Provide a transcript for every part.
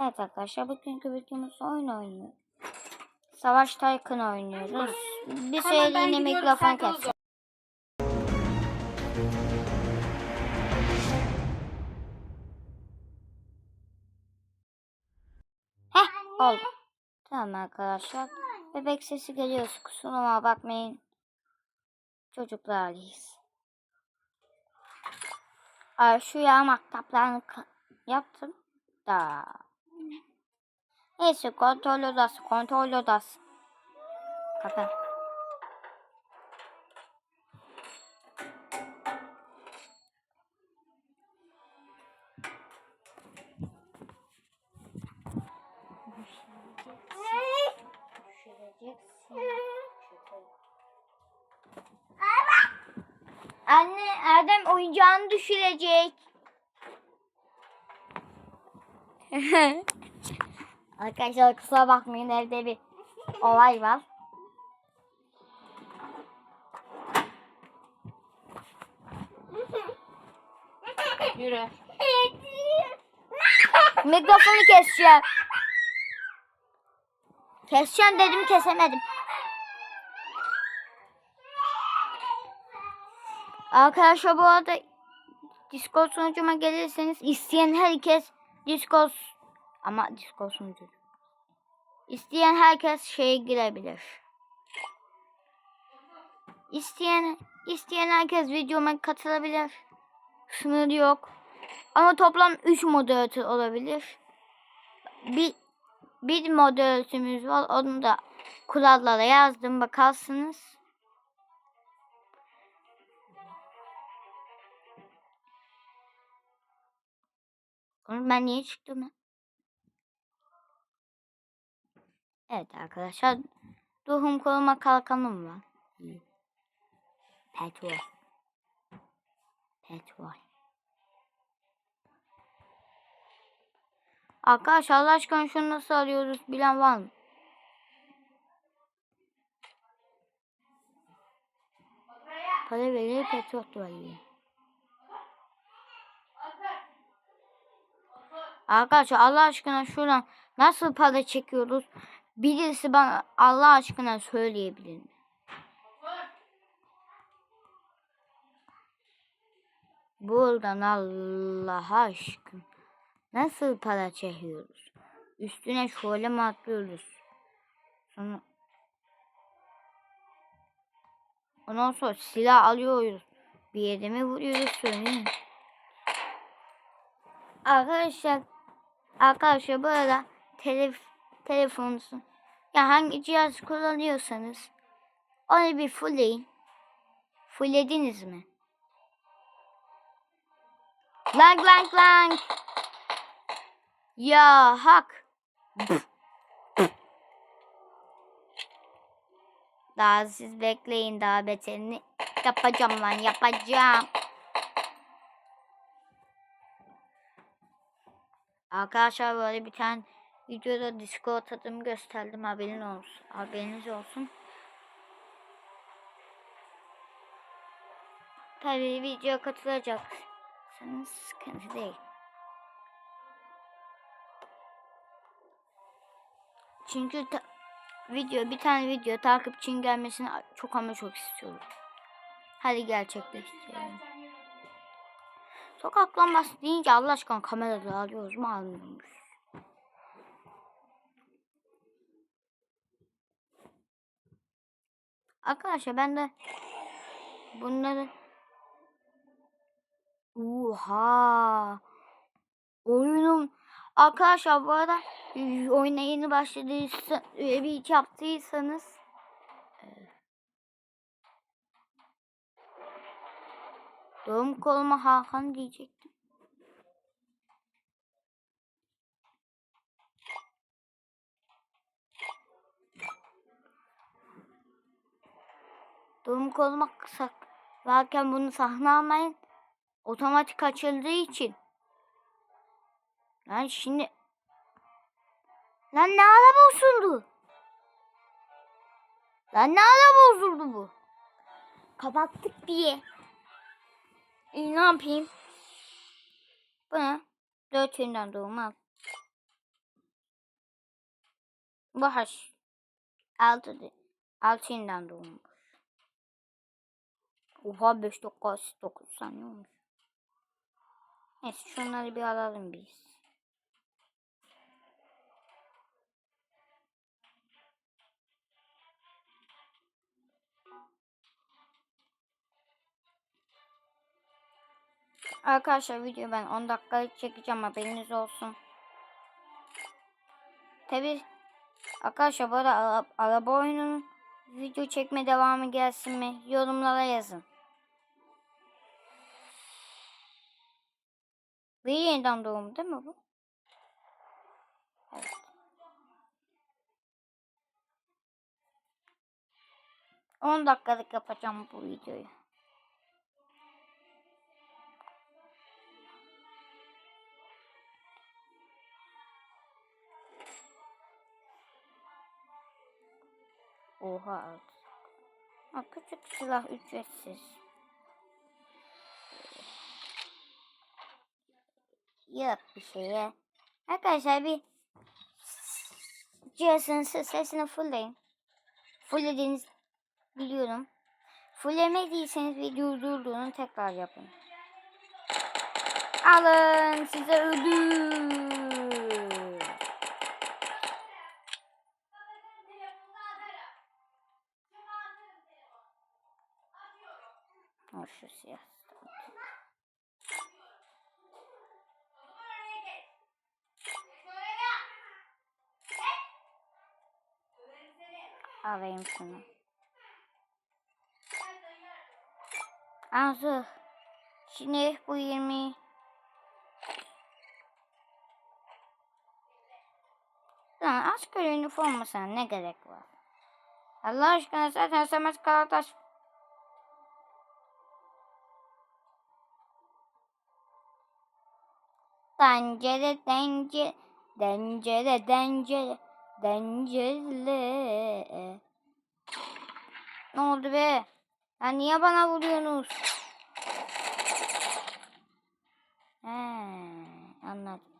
Evet arkadaşlar bugünkü videomuz oyun oynuyor. Savaş Tycoon oynuyoruz. Bir gidiyorum, mikrofon keseceğim. Heh oldu. Tamam arkadaşlar. Bebek sesi geliyor. Kusuruma bakmayın. Çocuklarıyız. Ay, şu yağ maktaplarını yaptım da. Neyse kontrol odası, kontrol odası. Kapı. Anne Erdem oyuncağını düşürecek. Arkadaşlar kusura bakmayın evde bir olay var. Yürü. Mikrofonu keseceğim. Keseceğim dedim kesemedim. Arkadaşlar bu arada Discord sunucuma gelirseniz isteyen herkes Discord ama Discord sunucu. İsteyen herkes şeye girebilir. İsteyen isteyen herkes videoma katılabilir. Sınır yok. Ama toplam 3 moderatör olabilir. Bir bir moderatörümüz var. Onu da kurallara yazdım bakarsınız. Oğlum ben niye çıktım lan? Evet arkadaşlar. Ruhum koruma kalkanım var. Petrol. Petrol. Arkadaşlar Allah aşkına şunu nasıl arıyoruz bilen var mı? Para verir petrol duvarı. Arkadaşlar Allah aşkına şuradan nasıl para çekiyoruz? Birisi bana Allah aşkına söyleyebilir mi? Buradan Allah aşkına nasıl para çekiyoruz? Üstüne şöyle mi atlıyoruz? Sonra Ondan sonra silah alıyoruz. Bir yere mi vuruyoruz söyleyin. Arkadaşlar Arkadaşlar bu arada telef telefonunuzu ya hangi cihaz kullanıyorsanız onu bir fullleyin. Fulllediniz mi? Lang lang lang. Ya hak. Daha siz bekleyin daha beterini yapacağım lan yapacağım. Arkadaşlar böyle bir tane videoda Discord adımı gösterdim haberin olsun. Haberiniz olsun. Tabii video katılacaksanız sıkıntı değil. Çünkü video bir tane video takipçinin gelmesini çok ama çok istiyorum. Hadi gerçekleştirelim. Sokak lambası deyince Allah aşkına kamerada alıyoruz mu almıyormuş. Arkadaşlar ben de bunları Oha. Oyunum arkadaşlar bu arada e, oyuna yeni başladıysa e, bir iki yaptıysanız e, Doğum koluma Hakan diyecektim. Doğum koluma sak varken bunu sahne almayın. Otomatik açıldığı için. Lan şimdi Lan ne ara bozuldu? Lan ne ara bozuldu bu? Kapattık diye. E, ne yapayım? Bu ne? Dört günden doğum al. Bu haş. Altı, altı yeniden doğmuş. Oha 5 dakika 9 saniye olmuş. Neyse şunları bir alalım biz. Arkadaşlar video ben 10 dakikalık çekeceğim haberiniz olsun. Tabi arkadaşlar bu arada ara- araba oyununun video çekme devamı gelsin mi yorumlara yazın. Bir yeniden doğum değil mi bu? Evet. On dakikalık yapacağım bu videoyu. Oha alt. Ha, küçük silah ücretsiz. Yok bir şeye. Arkadaşlar bir cihazın ses- sesini fullleyin. Fulllediğiniz biliyorum. Fullemediyseniz videoyu durdurun tekrar yapın. Alın size ödül. Şu siyah. Alayım şunu. Arzu. Şimdi bu 20 Lan asker üniformasına ne gerek var? Allah aşkına zaten Samet Karataş Dencere dencere dencere dencere dencere Ne oldu be? Ya niye bana vuruyorsunuz? He, anladım.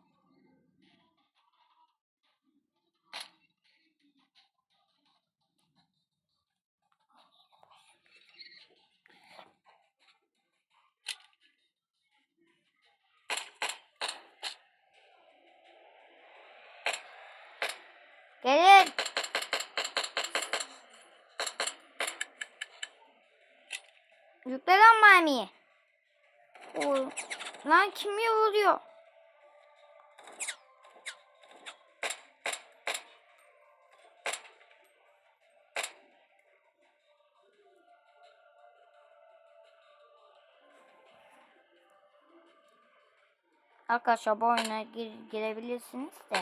Gelin. Yükle lan mermiyi. Lan kim vuruyor? Arkadaşlar bu oyuna gir- girebilirsiniz de.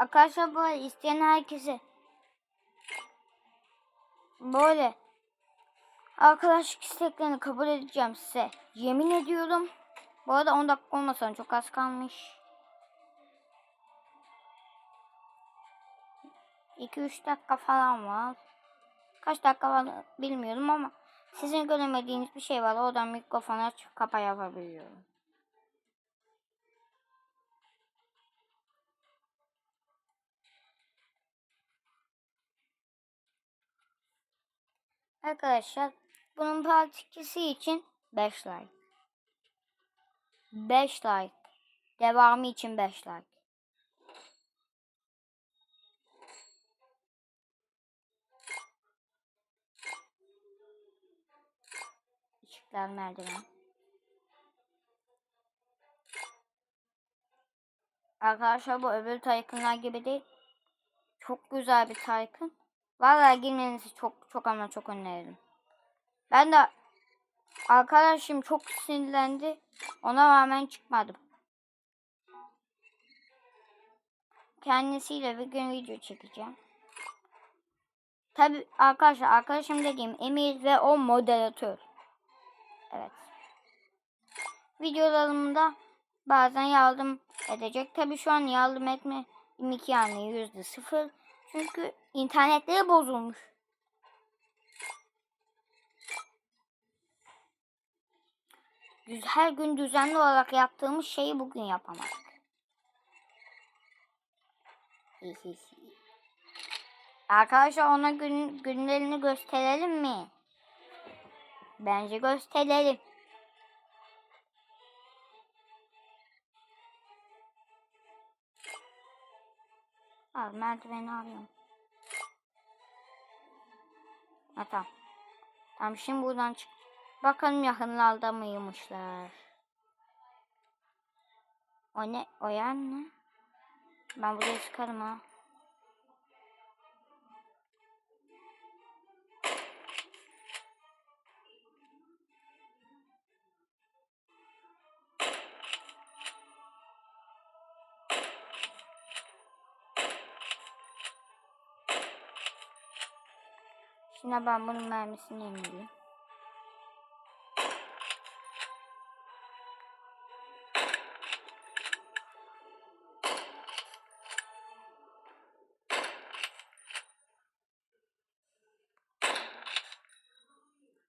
Arkadaşlar bu isteyen herkese böyle arkadaşlık isteklerini kabul edeceğim size. Yemin ediyorum. Bu arada 10 dakika olmasın çok az kalmış. 2-3 dakika falan var. Kaç dakika var bilmiyorum ama sizin göremediğiniz bir şey var. Oradan mikrofonu açıp kapa yapabiliyorum. Arkadaşlar bunun part 2'si için 5 like. 5 like. Devamı için 5 like. Işıklar merdiven. Arkadaşlar bu öbür Tycoon'lar gibi değil. Çok güzel bir Tycoon. Vallahi girmenizi çok çok ama çok öneririm. Ben de arkadaşım çok sinirlendi. Ona rağmen çıkmadım. Kendisiyle bir gün video çekeceğim. Tabi arkadaşlar arkadaşım dediğim Emir ve o moderatör. Evet. Videolarımda bazen yardım edecek. Tabi şu an yardım etme imkanı yüzde sıfır. Çünkü internetleri bozulmuş. her gün düzenli olarak yaptığımız şeyi bugün yapamadık. Arkadaşlar ona gün, günlerini gösterelim mi? Bence gösterelim. Al merdiveni alıyorum. Ha tamam. Tamam şimdi buradan çık. Bakalım yakınlarda mıymışlar. O ne? O yer ne? Ben buraya çıkarım ha. Şimdi ben bunun mermisini yenileyim.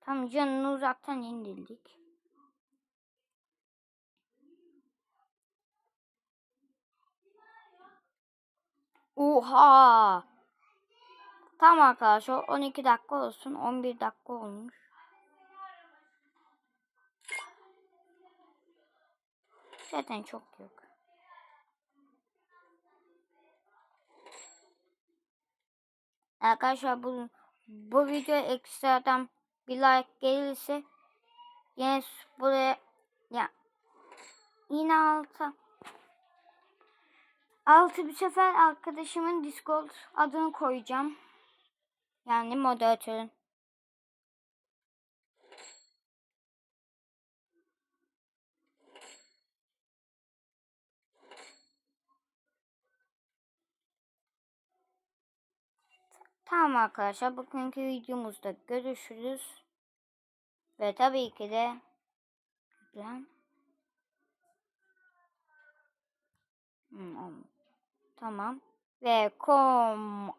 Tam canını uzaktan indirdik. Oha! Tamam arkadaşlar 12 dakika olsun 11 dakika olmuş. Zaten çok yok. Arkadaşlar bu, bu video ekstradan bir like gelirse yine buraya ya yine altı altı bir sefer arkadaşımın Discord adını koyacağım. Yani moderatörün. Tamam arkadaşlar bugünkü videomuzda görüşürüz. Ve tabii ki de. Hmm. Tamam. Ve komando.